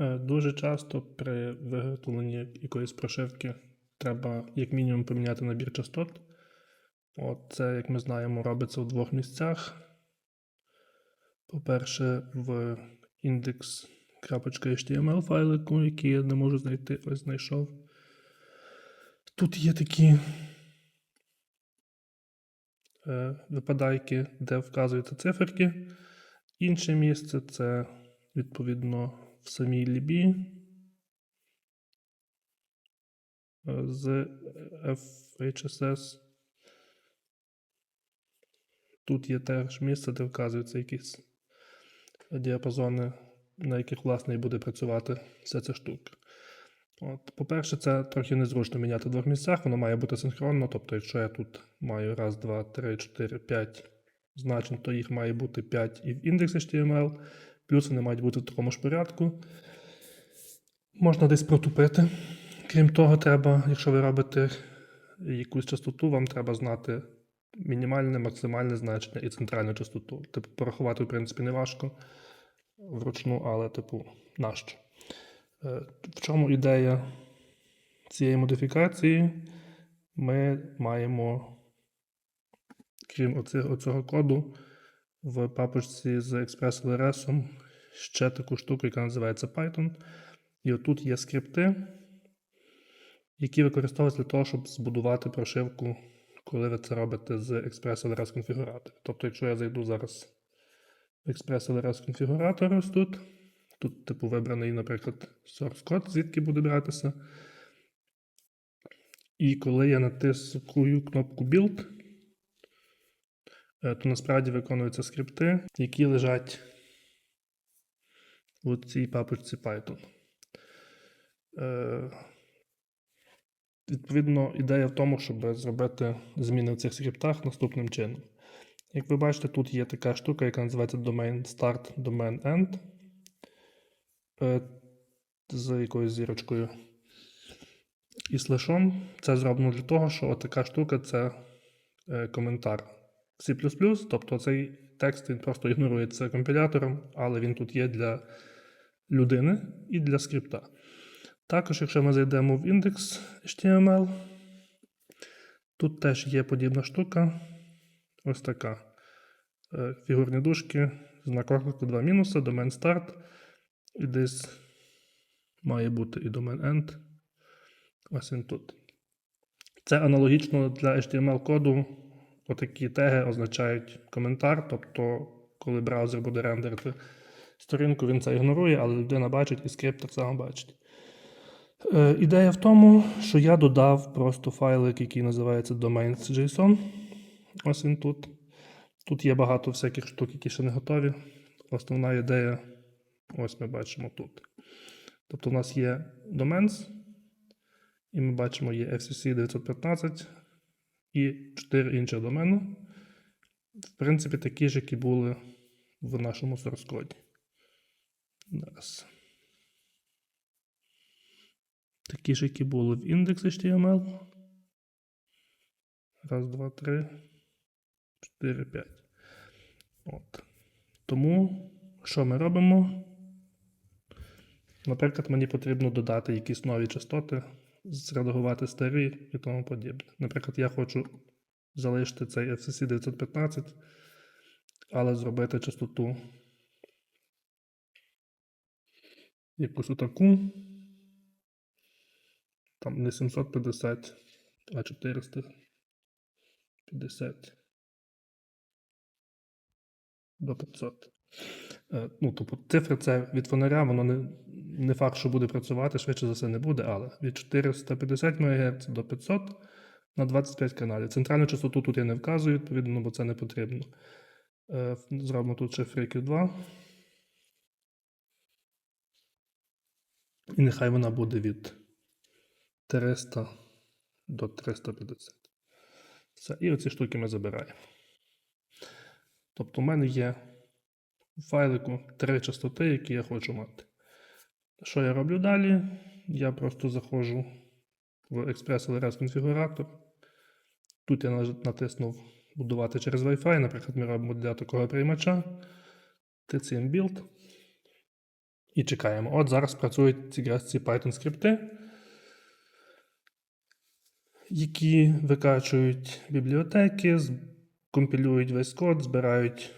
Е, Дуже часто при виготовленні якоїсь прошивки треба як мінімум поміняти набір частот. От це, як ми знаємо, робиться в двох місцях. По-перше, в index.html файлику, який я не можу знайти, ось знайшов. Тут є такі е, випадайки, де вказуються циферки. Інше місце це відповідно в самій лібі е, з FHSS. Тут є теж місце, де вказуються якісь діапазони, на яких власне і буде працювати вся ця штука. По-перше, це трохи незручно міняти в двох місцях, воно має бути синхронно. Тобто, якщо я тут маю раз, два, три, чотири, п'ять значень, то їх має бути 5 і в індекс HTML, плюс вони мають бути в такому ж порядку. Можна десь протупити. Крім того, треба, якщо ви робите якусь частоту, вам треба знати мінімальне, максимальне значення і центральну частоту. Типу, порахувати, в принципі, не важко вручну, але, типу, нащо? Е, В чому ідея цієї модифікації? Ми маємо, крім оцього коду, в папочці з ExpressLRS ще таку штуку, яка називається Python. І отут є скрипти, які використовуються для того, щоб збудувати прошивку, коли ви це робите з ExpressLRS конфігуратора. Тобто, якщо я зайду зараз в ExpressLRS конфігуратор ось тут, тут, типу, вибраний, наприклад, source код, звідки буде братися. І коли я натискую кнопку Build, то насправді виконуються скрипти, які лежать у цій папочці Python. Е, Відповідно, ідея в тому, щоб зробити зміни в цих скриптах наступним чином. Як ви бачите, тут є така штука, яка називається domain start, domain end е, з якоюсь зірочкою і слешом. Це зроблено для того, що така штука це е, коментар C++, тобто цей текст він просто ігнорується компілятором, але він тут є для людини і для скрипта. Також, якщо ми зайдемо в індекс HTML, тут теж є подібна штука. Ось така. Е, Фігурні дужки, знак оклику 2 мінуси, домен старт. І десь має бути і домен end. Ось він тут. Це аналогічно для HTML-коду. Отакі теги означають коментар. Тобто, коли браузер буде рендерити сторінку, він це ігнорує, але людина бачить і скрипт так само бачить. Е, ідея в тому, що я додав просто файлик, який називається domains.json. Ось він тут. Тут є багато всяких штук, які ще не готові. Основна ідея, ось ми бачимо тут. Тобто, у нас є domains, і ми бачимо є FCC 915 і 4 інші домени. В принципі, такі ж, які були в нашому source коді. Зараз. Такі ж, які були в індекс HTML. Раз, два, три, чотири, п'ять. От. Тому, що ми робимо? Наприклад, мені потрібно додати якісь нові частоти, зредагувати старі і тому подібне. Наприклад, я хочу залишити цей FCC 915, але зробити частоту якусь отаку. Там не 750, а 450 до 500. Е, Ну, тобто цифри це від фонаря, воно не, не факт, що буде працювати, швидше за все не буде, але від 450 МГц до 500 на 25 каналів. Центральну частоту тут я не вказую, відповідно, бо це не потрібно. Е, Зробимо тут ще фриків 2. І нехай вона буде від 300 до 350. Все, і оці штуки ми забираємо. Тобто, у мене є в файлику три частоти, які я хочу мати. Що я роблю далі? Я просто заходжу в ExpressLRS конфігуратор. Тут я натиснув будувати через Wi-Fi. Наприклад, ми робимо для такого приймача. TCM Build. і чекаємо. От зараз працюють якраз ці Python скрипти, які викачують бібліотеки, компілюють весь код, збирають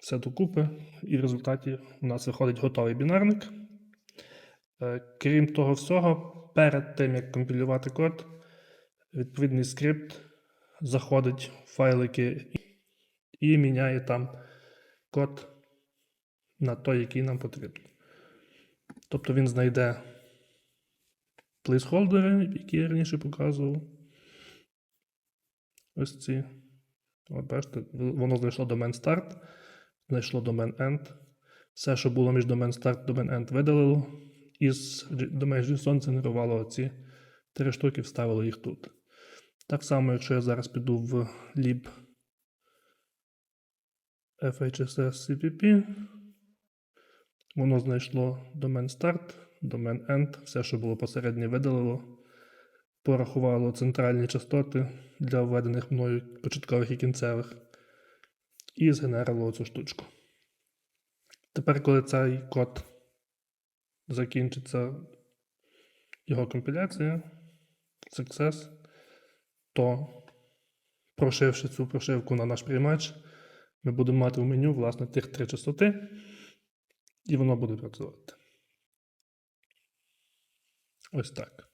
все докупи, і в результаті у нас виходить готовий бінарник. Е, Крім того всього, перед тим як компілювати код, відповідний скрипт заходить в файлики і міняє там код на той, який нам потрібен. Тобто він знайде плейсхолдери, які я раніше показував. Ось ці. От бачите, воно знайшло домен start, знайшло домен end. Все, що було між домен start і домен end, видалило. І з домен JSON згенерувало ці три штуки, вставило їх тут. Так само, якщо я зараз піду в lib FHSS CPP, воно знайшло домен start, домен end, все, що було посередньо, видалило, порахувало центральні частоти для введених мною початкових і кінцевих, і згенерило цю штучку. Тепер, коли цей код закінчиться його компіляція, success, то прошивши цю прошивку на наш приймач, ми будемо мати в меню власне тих три частоти, і воно буде працювати. Ось так.